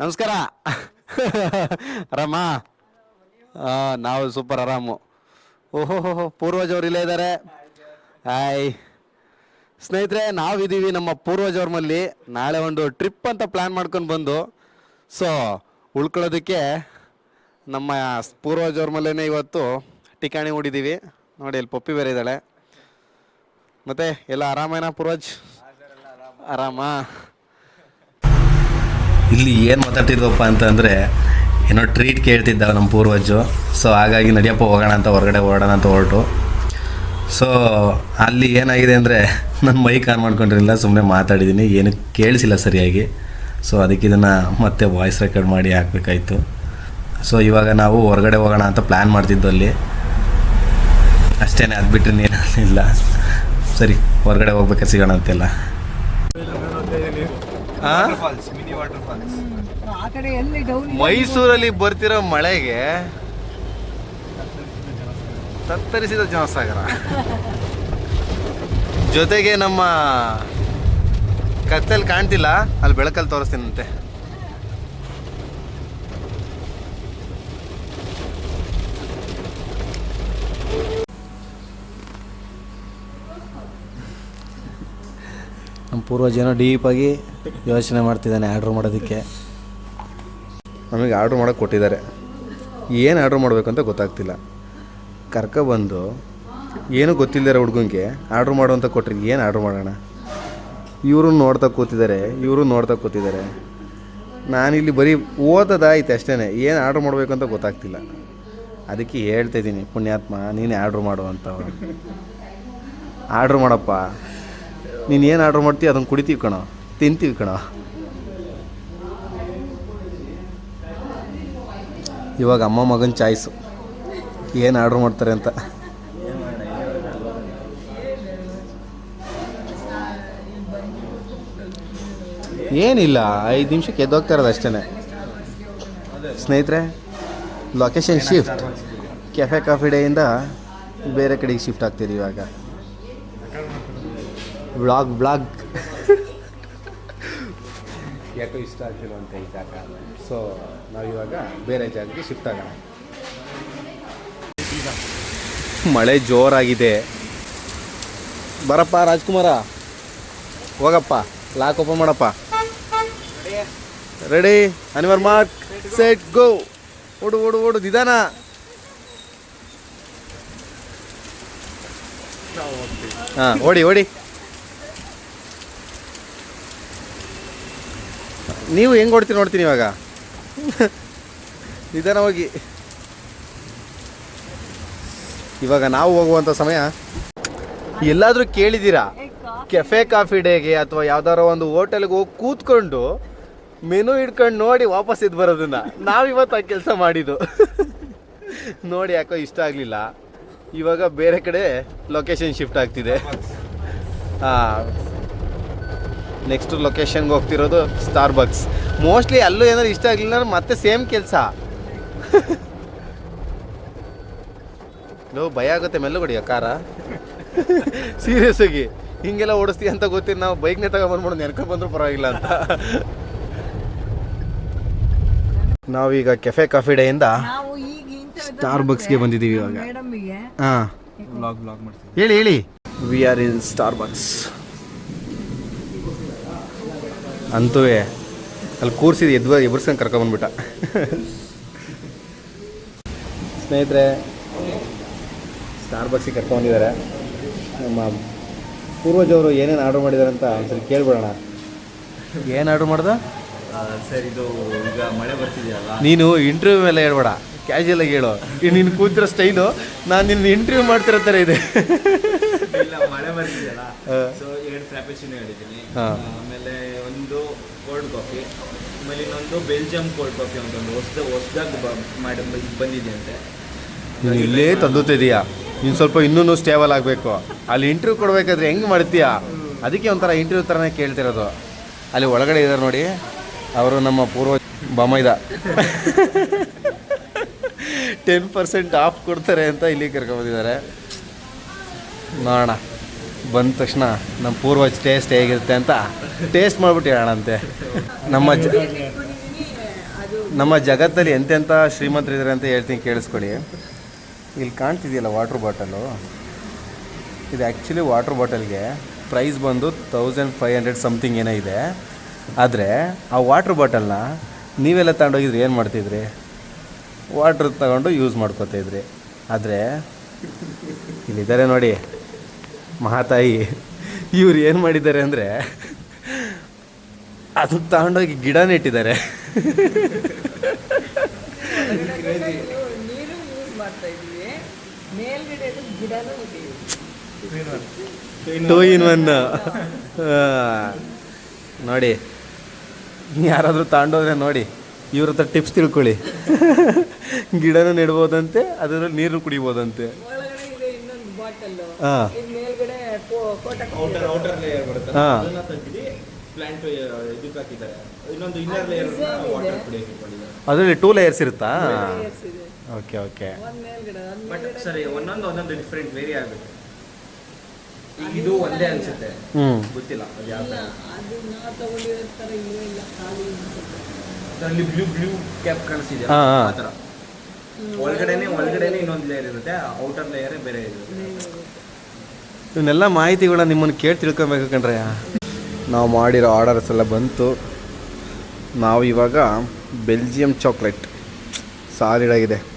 ನಮಸ್ಕಾರ. ಆರಾಮ ಹಾಂ ನಾವು ಸೂಪರ್ ಆರಾಮು. ಓಹೋ ಹೋ ಪೂರ್ವಜವ್ರು ಇಲ್ಲೇ ಇದ್ದಾರೆ ಹಾಯ್. ಸ್ನೇಹಿತರೆ ನಾವಿದ್ದೀವಿ ನಮ್ಮ ಪೂರ್ವಜವ್ರಮಲ್ಲಿ ನಾಳೆ ಒಂದು ಟ್ರಿಪ್ ಅಂತ ಪ್ಲ್ಯಾನ್ ಮಾಡ್ಕೊಂಡು ಬಂದು. ಸೊ ಉಳ್ಕೊಳ್ಳೋದಕ್ಕೆ ನಮ್ಮ ಪೂರ್ವಜವ್ರ ಮಲ್ಲೇ ಇವತ್ತು ಟಿಕಾಣಿ ಹೂಡಿದ್ದೀವಿ ನೋಡಿ ಇಲ್ಲಿ ಪಪ್ಪಿ ಬೇರೆ ಇದ್ದಾಳೆ. ಮತ್ತೆ ಎಲ್ಲ ಆರಾಮೇನಾ ಪೂರ್ವಜ್? ಆರಾಮಾ. ಇಲ್ಲಿ ಏನು ಮಾತಾಡ್ತಿದ್ವಪ್ಪ ಅಂತಂದರೆ ಏನೋ ಟ್ರೀಟ್ ಕೇಳ್ತಿದ್ದ ನಮ್ಮ ಪೂರ್ವಜು. ಸೊ ಹಾಗಾಗಿ ನಡಿಯಪ್ಪ ಹೋಗೋಣ ಅಂತ ಹೊರಗಡೆ ಹೊರಡೋಣ ಅಂತ ಹೊರಟು. ಸೊ ಅಲ್ಲಿ ಏನಾಗಿದೆ ಅಂದರೆ ನಾನು ಮೈಕ್ ಆನ್ ಮಾಡ್ಕೊಂಡಿರಲಿಲ್ಲ ಸುಮ್ಮನೆ ಮಾತಾಡಿದ್ದೀನಿ ಏನು ಕೇಳಿಸಿಲ್ಲ ಸರಿಯಾಗಿ. ಸೊ ಅದಕ್ಕೆ ಇದನ್ನು ಮತ್ತೆ ವಾಯ್ಸ್ ರೆಕಾರ್ಡ್ ಮಾಡಿ ಹಾಕಬೇಕಾಯಿತು. ಸೊ ಇವಾಗ ನಾವು ಹೊರಗಡೆ ಹೋಗೋಣ ಅಂತ ಪ್ಲ್ಯಾನ್ ಮಾಡ್ತಿದ್ದು ಅಲ್ಲಿ. ಅಷ್ಟೇ ಅದು ಬಿಟ್ಟರೆ ಏನಿಲ್ಲ ಸರಿ ಹೊರಗಡೆ ಹೋಗ್ಬೇಕಾದ್ರೆ ಸಿಗೋಣ ಅಂತೆಲ್ಲ. ಹಾಂ? ವಾಟರ್ ಫಾಲ್ಸ್ ಆ ಕಡೆ ಎಲ್ಲಿ ಡೌನ್ ಮೈಸೂರಲ್ಲಿ ಬರ್ತಿರೋ ಮಳೆಗೆ ತತ್ತರಿಸಿದ ಜನಸಾಗರ. ಜೊತೆಗೆ ನಮ್ಮ ಕತ್ತಲ್ಲಿ ಕಾಣ್ತಿಲ್ಲ ಅಲ್ಲಿ ಬೆಳಕಲ್ಲಿ ತೋರಿಸ್ತೀನಂತೆ. ನಮ್ಮ ಪೂರ್ವಜ ಏನೋ ಡೀಪಾಗಿ ಯೋಚನೆ ಮಾಡ್ತಿದ್ದಾನೆ ಆರ್ಡ್ರ್ ಮಾಡೋದಕ್ಕೆ. ನಮಗೆ ಆರ್ಡ್ರ್ ಮಾಡೋಕೆ ಕೊಟ್ಟಿದ್ದಾರೆ. ಏನು ಆರ್ಡ್ರ್ ಮಾಡಬೇಕು ಅಂತ ಗೊತ್ತಾಗ್ತಿಲ್ಲ. ಕರ್ಕೊಬಂದು ಏನೂ ಗೊತ್ತಿಲ್ಲದಿರೋ ಹುಡುಗಂಗೆ ಆರ್ಡ್ರ್ ಮಾಡು ಅಂತ ಕೊಟ್ಟರೆ ಏನು ಆರ್ಡ್ರ್ ಮಾಡೋಣ? ಇವರು ನೋಡ್ತಾ ಕೂತಿದ್ದಾರೆ, ಇವರು ನೋಡ್ತಾ ಕೂತಿದ್ದಾರೆ. ನಾನಿಲ್ಲಿ ಬರೀ ಓದೋದಾಯ್ತು ಅಷ್ಟೇ ಏನು ಆರ್ಡ್ರ್ ಮಾಡಬೇಕು ಅಂತ ಗೊತ್ತಾಗ್ತಿಲ್ಲ. ಅದಕ್ಕೆ ಹೇಳ್ತಾ ಇದ್ದೀನಿ, ಪುಣ್ಯಾತ್ಮ, ನೀನೇ ಆರ್ಡ್ರ್ ಮಾಡು ಅಂತ ಆರ್ಡ್ರ್ ಮಾಡಪ್ಪ. ನೀನು ಏನು ಆರ್ಡ್ರ್ ಮಾಡ್ತೀಯ ಅದನ್ನು ಕುಡಿತೀವಿ ಕಣೋ, ತಿಂತೀವಿ ಕಣೋ. ಇವಾಗ ಅಮ್ಮ ಮಗನ ಚಾಯ್ಸು ಏನು ಆರ್ಡ್ರ್ ಮಾಡ್ತಾರೆ ಅಂತ. ಏನಿಲ್ಲ, ಐದು ನಿಮಿಷಕ್ಕೆ ಎದ್ದೋಗ್ತಾ ಇರೋದು ಅಷ್ಟೇ ಸ್ನೇಹಿತರೆ ಲೊಕೇಶನ್ ಶಿಫ್ಟ್ ಕೆಫೆ ಕಾಫಿ ಡೇಯಿಂದ ಬೇರೆ ಕಡೆಗೆ ಶಿಫ್ಟ್ ಆಗ್ತಿದ್ದೀವಿ ಇವಾಗ. ಬ್ಲಾಗ್ ಬ್ಲಾಗ್ ಯಾಕೋ ಇಷ್ಟ ಆಗ್ತಿಲ್ಲ ಅಂತ ಈ ಜಾಗ ಸೊ ನಾವಿವಾಗ ಬೇರೆ ಜಾಗಕ್ಕೆ ಶಿಫ್ಟ್ ಆಗೋಣ. ಮಳೆ ಜೋರಾಗಿದೆ. ಬರಪ್ಪ ರಾಜ್ಕುಮಾರ. ಹೋಗಪ್ಪ. ಲಾಕ್ ಓಪನ್ ಮಾಡಪ್ಪ. Ready on your mark set go ಓಡು ಓಡು ಓಡು. ನಿಧಾನ. ಹಾಂ, ಓಡಿ ಓಡಿ. ನೀವು ಹೆಂಗೆ ಓಡ್ತೀರಿ ನೋಡ್ತೀನಿ ಇವಾಗ. ನಿಧಾನವಾಗಿ. ಇವಾಗ ನಾವು ಹೋಗುವಂಥ ಸಮಯ. ಎಲ್ಲಾದರೂ ಕೇಳಿದ್ದೀರಾ? ಕೆಫೆ ಕಾಫಿ ಡೇಗೆ ಅಥವಾ ಯಾವ್ದಾರೋ ಒಂದು ಹೋಟೆಲ್ಗೆ ಹೋಗಿ ಕೂತ್ಕೊಂಡು ಮೆನು ಹಿಡ್ಕೊಂಡು ನೋಡಿ ವಾಪಸ್ ಇದ್ದು ಬರೋದನ್ನ. ನಾವಿವತ್ತು ಆ ಕೆಲಸ ಮಾಡಿದ್ದು. ನೋಡಿ ಯಾಕೋ ಇಷ್ಟ ಆಗಲಿಲ್ಲ. ಇವಾಗ ಬೇರೆ ಕಡೆ ಲೊಕೇಶನ್ ಶಿಫ್ಟ್ ಆಗ್ತಿದೆ. ಹಾಂ ನೆಕ್ಸ್ಟ್ ಲೊಕೇಶನ್ಗೆ ಹೋಗ್ತಿರೋದು ಸ್ಟಾರ್ ಬಕ್ಸ್ ಮೋಸ್ಟ್ಲಿ ಅಲ್ಲೂ ಏನಾದ್ರು ಇಷ್ಟ ಆಗಲಿಲ್ಲ ಅಂದ್ರೆ ಮತ್ತೆ ಸೇಮ್ ಕೆಲಸ. ಲೋ ಭಯ ಆಗುತ್ತೆ ಮೆಲ್ಲುಗಡಿಯ ಕಾರ. ಸೀರಿಯಸ್ ಆಗಿ ಹಿಂಗೆಲ್ಲ ಓಡಿಸ್ತೀವಿ ಅಂತ ಗೊತ್ತಿಲ್ಲ. ನಾವು ಬೈಕ್ನೇ ತಗೊಂಡ್ಬಂದ್ಬಿಡು ನೆನ್ಕೊಂಡು ಬಂದರೂ ಪರವಾಗಿಲ್ಲ ಅಂತ. ನಾವೀಗ ಕೆಫೆ ಕಾಫಿ ಡೇಯಿಂದ ನಾವು ಈಗ ಇಂಥ ಸ್ಟಾರ್ ಬಕ್ಸ್ಗೆ ಬಂದಿದ್ದೀವಿ ಇವಾಗ. ಹಾಂ. ಬ್ಲಾಗ್ ಬ್ಲಾಗ್ ಮಾಡ್ತೀವಿ ಹೇಳಿ ಹೇಳಿ. We are in Starbucks ಅಂತೂ ಅಲ್ಲಿ ಕೂರಿಸಿದ ಎದ್ವ ಎಬ್ಬರ್ಸ್ಕೊಂಡು ಕರ್ಕೊಂಬಂದ್ಬಿಟ್ಟ ಸ್ನೇಹಿತರೆ ಸ್ಟಾರ್ ಬಾಕ್ಸಿಗೆ ಕರ್ಕೊಂಡಿದ್ದಾರೆ ನಮ್ಮ ಪೂರ್ವಜವರು ಏನೇನು ಆರ್ಡರ್ ಮಾಡಿದ್ದಾರೆ ಅಂತ ಒಂದ್ಸರಿ ಕೇಳ್ಬಿಡೋಣ. ಏನು ಆರ್ಡರ್ ಮಾಡ್ದೆ? ಸರ್ ಇದು ಈಗ ಮಳೆ ಬರ್ತಿದೆಯಲ್ಲ? ನೀನು ಇಂಟರ್ವ್ಯೂ ಮೇಲೆ ಹೇಳ್ಬೇಡ. ಕ್ಯಾಶುಯಲ್ ಆಗಿ ಹೇಳೋ. ನೀನು ಕೂತಿರೋ ಸ್ಟೈಲು ನಾನು ನಿನ್ನ ಇಂಟರ್ವ್ಯೂ ಮಾಡ್ತಿರೋ ಥರ ಇದೆ. ಇಲ್ಲ ಮಳೆ ಬರ್ತಿದೆಯಲ್ಲ. ಸೊ ಎರಡು ಫ್ರಾಪೆಚಿನೋ ಹೇಳಿದ್ದೀನಿ. ಆಮೇಲೆ ಒಂದು ಕೋಲ್ಡ್ ಕಾಫಿ ಆಮೇಲೆ ಇನ್ನೊಂದು ಬೆಲ್ಜಿಯಂ ಕೋಲ್ಡ್ ಕಾಫಿ ಅಂತ ಒಂದು ಹೊಸ್ದ ಹೊಸ್ದಾಗಿ ಮಾಡಿ ಬಂದಿದೆ ಅಂತೆ ನೀನು ಇಲ್ಲೇ ತಂದುತ್ತಿದೀಯಾ ನೀನು ಸ್ವಲ್ಪ ಇನ್ನೂ ಸ್ಟೇಬಲ್ ಆಗಬೇಕು. ಅಲ್ಲಿ ಇಂಟರ್ವ್ಯೂ ಕೊಡಬೇಕಾದ್ರೆ ಹೆಂಗೆ ಮಾಡ್ತೀಯಾ? ಅದಕ್ಕೆ ಒಂಥರ ಇಂಟರ್ವ್ಯೂ ಥರನೇ ಕೇಳ್ತಿರೋದು. ಅಲ್ಲಿ ಒಳಗಡೆ ಇದ್ದಾರೆ ನೋಡಿ ಅವರು ನಮ್ಮ ಪೂರ್ವ ಬಮೈದ. ಟೆನ್ ಪರ್ಸೆಂಟ್ ಆಫ್ ಕೊಡ್ತಾರೆ ಅಂತ ಇಲ್ಲಿ ಕರ್ಕೊಂಬಂದಿದ್ದಾರೆ ನೋಡೋಣ. ಬಂದ ತಕ್ಷಣ ನಮ್ಮ ಪೂರ್ವಜ್ ಟೇಸ್ಟ್ ಹೇಗಿರುತ್ತೆ ಅಂತ ಟೇಸ್ಟ್ ಮಾಡ್ಬಿಟ್ಟು ಹೇಳೋಣಂತೆ. ನಮ್ಮ ಜ ನಮ್ಮ ಜಗತ್ತಲ್ಲಿ ಎಂತೆಂಥ ಶ್ರೀಮಂತರಿದ್ದಾರೆ ಅಂತ ಹೇಳ್ತೀನಿ ಕೇಳಿಸ್ಕೊಳ್ಳಿ. ಇಲ್ಲಿ ಕಾಣ್ತಿದೆಯಲ್ಲ ವಾಟ್ರ್ ಬಾಟಲು ಇದು ಆ್ಯಕ್ಚುಲಿ ವಾಟ್ರ್ ಬಾಟಲ್ಗೆ ಪ್ರೈಸ್ ಬಂದು ತೌಸಂಡ್ ಫೈವ್ ಹಂಡ್ರೆಡ್ ಸಮಥಿಂಗ್ ಏನೋ ಇದೆ. ಆದರೆ ಆ ವಾಟ್ರ್ ಬಾಟಲ್ನ ನೀವೆಲ್ಲ ತಗೊಂಡೋಗಿದ್ರೆ ಏನು ಮಾಡ್ತಿದ್ರಿ? ವಾಟ್ರ್ ತಗೊಂಡು ಯೂಸ್ ಮಾಡ್ಕೋತಾ ಇದ್ರಿ. ಆದರೆ ಇಲ್ಲಿದ್ದಾರೆ ನೋಡಿ ಮಹಾತಾಯಿ ಇವ್ರು ಏನು ಮಾಡಿದ್ದಾರೆ ಅಂದರೆ ಅದಕ್ಕೆ ತಗೊಂಡೋಗಿ ಗಿಡ ನೆಟ್ಟಿದ್ದಾರೆ. ಟೂ ಇನ್ ಒನ್ ನೋಡಿ ಯಾರಾದರೂ ತಗೊಂಡೋದ್ರೆ ನೋಡಿ. ಇವ್ರ ಹತ್ರ ಟಿಪ್ಸ್ ತಿಳ್ಕೊಳ್ಳಿ. ಗಿಡನೂ ನೆಡ್ಬೋದಂತೆ ಅದರಲ್ಲಿ ನೀರು ಕುಡಿಬೋದಂತೆ. ಒಳಗಡೆ ಇದೆ ಇನ್ನೊಂದು ಬಾಟಲ್ ಹಾಂ. ಇನ್ ಮೇಲ್ಗಡೆ ಕೋ- ಔಟರ್ ಔಟರ್ ಲೇಯರ್ ಬರುತ್ತೆ. ಅದನ್ನ ತೆಗ್ದು ಪ್ಲಾಂಟ್ ಇದಕ್ಕೆ ಹಾಕಿದ್ದಾರೆ. ಇನ್ನೊಂದು ಇನ್ನರ್ ಲೇಯರ್ ವಾಟರ್ ಕುಡಿಯಕ್ಕೆ ಇಟ್ಕೊಂಡಿದ್ದಾರೆ ಅದರಲ್ಲಿ ಟೂ ಲೇಯರ್ಸ್ ಇರುತ್ತಾ? ಓಕೆ ಓಕೆ ಒಂದ್ ಮೇಲ್ಗಡೆ ಒಂದ್ ಬಟ್ ಸರಿ ಒಂದೊಂದು ಒಂದೊಂದು ಡಿಫ್ರೆಂಟ್ ವೇರಿ ಆಗುತ್ತೆ. ಇದು ಒಂದೇ ಅನ್ಸುತ್ತೆ. ಹ್ಞೂ ಗೊತ್ತಿಲ್ಲ ಅದು ಯಾವ ತರ. ಅಲ್ಲಿ ಬ್ಲೂ ಬ್ಲೂ ಕ್ಯಾಪ್ ಕಾಣಿಸಿದೆ ಹಾ, ಹಾ. ಆ ಥರ. ಒಳಗಡೆನೆ ಒಳಗಡೆನೆ ಇನ್ನೊಂದು ಲೇಯರ್ ಇರುತ್ತೆ. ಔಟರ್ ಲೇಯರೇ ಬೇರೆ ಇರುತ್ತೆ. ಇವನ್ನೆಲ್ಲ ಮಾಹಿತಿಗಳ ನಿಮ್ಮನ್ನು ಕೇಳಿ ತಿಳ್ಕೊಬೇಕು ಕಣ್ರಯ್ಯ ನಾವು ಮಾಡಿರೋ ಆರ್ಡರ್ಸ್ ಎಲ್ಲ ಬಂತು. ನಾವು ಇವಾಗ ಬೆಲ್ಜಿಯಂ ಚಾಕ್ಲೇಟ್ ಸಾಲಿಡ್ ಆಗಿದೆ.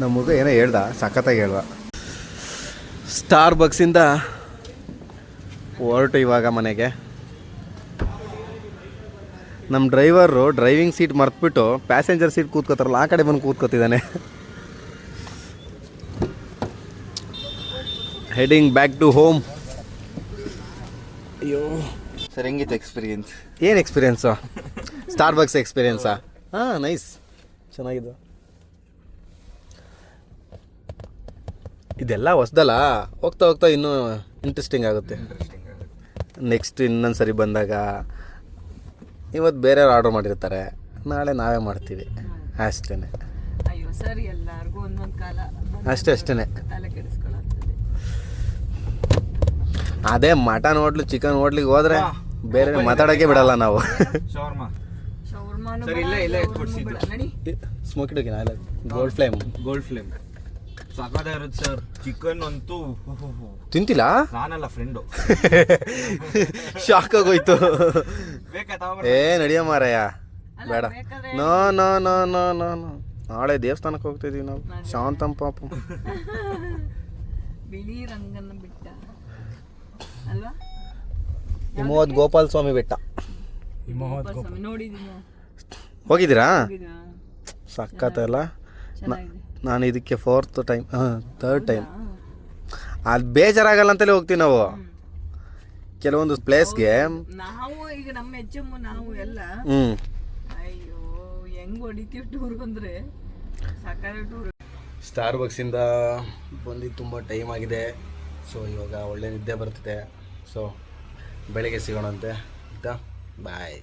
ನಮ್ಮ ಮಗ ಏನೋ ಹೇಳ್ದ. ಸಖತ್ತಾಗಿ ಹೇಳ್ದ. ಸ್ಟಾರ್ ಬಕ್ಸಿಂದ ಹೊರಟು ಇವಾಗ ಮನೆಗೆ. ನಮ್ಮ ಡ್ರೈವರು ಡ್ರೈವಿಂಗ್ ಸೀಟ್ ಮರ್ತ್ಬಿಟ್ಟು ಪ್ಯಾಸೆಂಜರ್ ಸೀಟ್ ಕೂತ್ಕೋತಾರಲ್ಲ ಆ ಕಡೆ ಬಂದು ಕೂತ್ಕೋತಿದ್ದಾನೆ. ಹೆಡಿಂಗ್ ಬ್ಯಾಕ್ ಟು ಹೋಮ್ ಅಯ್ಯೋ. ಸರ್ ಹೆಂಗಿತ್ತು ಎಕ್ಸ್ಪೀರಿಯನ್ಸ್ ಏನು ಎಕ್ಸ್ಪೀರಿಯನ್ಸು ಸ್ಟಾರ್ ಬಕ್ಸ್ ಎಕ್ಸ್ಪೀರಿಯನ್ಸಾ ಹಾಂ ನೈಸ್ ಚೆನ್ನಾಗಿದೆ. ಇದೆಲ್ಲ ಹೊಸ್ದಲ್ಲ? ಹೋಗ್ತಾ ಹೋಗ್ತಾ ಇನ್ನೂ ಇಂಟ್ರೆಸ್ಟಿಂಗ್ ಆಗುತ್ತೆ. ನೆಕ್ಸ್ಟ್ ಇನ್ನೊಂದು ಸರಿ ಬಂದಾಗ ಇವತ್ತು ಬೇರೆಯವ್ರು ಆರ್ಡ್ರ್ ಮಾಡಿರ್ತಾರೆ ನಾಳೆ ನಾವೇ ಮಾಡ್ತೀವಿ. ಅಷ್ಟೇ ಅಯ್ಯೋ ಸರಿ ಎಲ್ಲಾರ್ಗೂ ಒಂದೊಂದ್ ಕಾಲ ಅಷ್ಟೇ ಅಷ್ಟೇ ಅದೇ ಮಟನ್ ಹೋಟ್ಲು ಚಿಕನ್ ಹೋಟ್ಲಿಗೆ ಹೋದ್ರೆ ಬೇರೆ ಮಾತಾಡೋಕ್ಕೆ ಬಿಡಲ್ಲ ನಾವು. ಸ್ಮೋಕ್ ಶೌರ್ಮಾನು ಸರಿ, ಬೇಡ, ಇಲ್ಲೇ- ಇಲ್ಲೇ ಶೌರ್ಮು ಕೊಡ್ಸಿದ್ದು. ಬೇಡ. ನಡಿ. Gold flame gold flame sir. Chicken ಅಂತೂ ತಿಂತಿಲ್ಲ ನಾನಲ್ಲ ಫ್ರೆಂಡು ಶಾಕ್ ಆಗೋಯ್ತು. ಬೇಕಾ ಏ ನಡಿಯ ಮಾರಯ್ಯ ಬೇಡ. No no no no no no. ನಾಳೆ ದೇವಸ್ಥಾನಕ್ಕೆ ಹೋಗ್ತಿದೀವಿ ನಾವು. ಶಾಂತಂ ಪಾಪ. ಬಿಳಿ ರಂಗನ್ನ ಬಿಟ್ಟ. ಅಲ್ವಾ? ಹಿಮವದ್ ಗೋಪಾಲ್ ಸ್ವಾಮಿ ಬೆಟ್ಟ. ನೋಡಿದೀನಿ ಹೋಗಿದ್ದೀರಾ? ಸಕ್ಕತ್ತಲ್ಲ ಚೆನ್ನಾಗಿದೆ. ನಾನು ಇದಕ್ಕೆ ಫೋರ್ತ್ ಟೈಮ್ ಹಾಂ ಥರ್ಡ್ ಟೈಮ್ ಅಲ್ಲಿ ಬೇಜಾರಾಗಲ್ಲ ಅಂತಲೇ ಹೋಗ್ತೀವಿ ನಾವು. ಕೆಲವೊಂದು ಪ್ಲೇಸ್ಗೆ ನಾವು ಈಗ ನಮ್ಮ ಹೆಚ್ಚಮ್ಮ ನಾವು ಎಲ್ಲ. ಹ್ಞೂ ಅಯ್ಯೋ ಹೆಂಗ್ ಹೊಡಿತೀವಿ ಟೂರ್ ಬಂದ್ರೆ ಸಾಕಾಗಿ ಟೂರ್ ಸ್ಟಾರ್ ಬಕ್ಸಿಂದ ಬಂದು ತುಂಬ ಟೈಮ್ ಆಗಿದೆ. ಸೊ ಇವಾಗ ಒಳ್ಳೆ ನಿದ್ದೆ ಬರ್ತಿದೆ. ಸೊ ಬೆಳಗ್ಗೆ ಸಿಗೋಣಂತೆ. ಆಯಿತಾ? ಬಾಯ್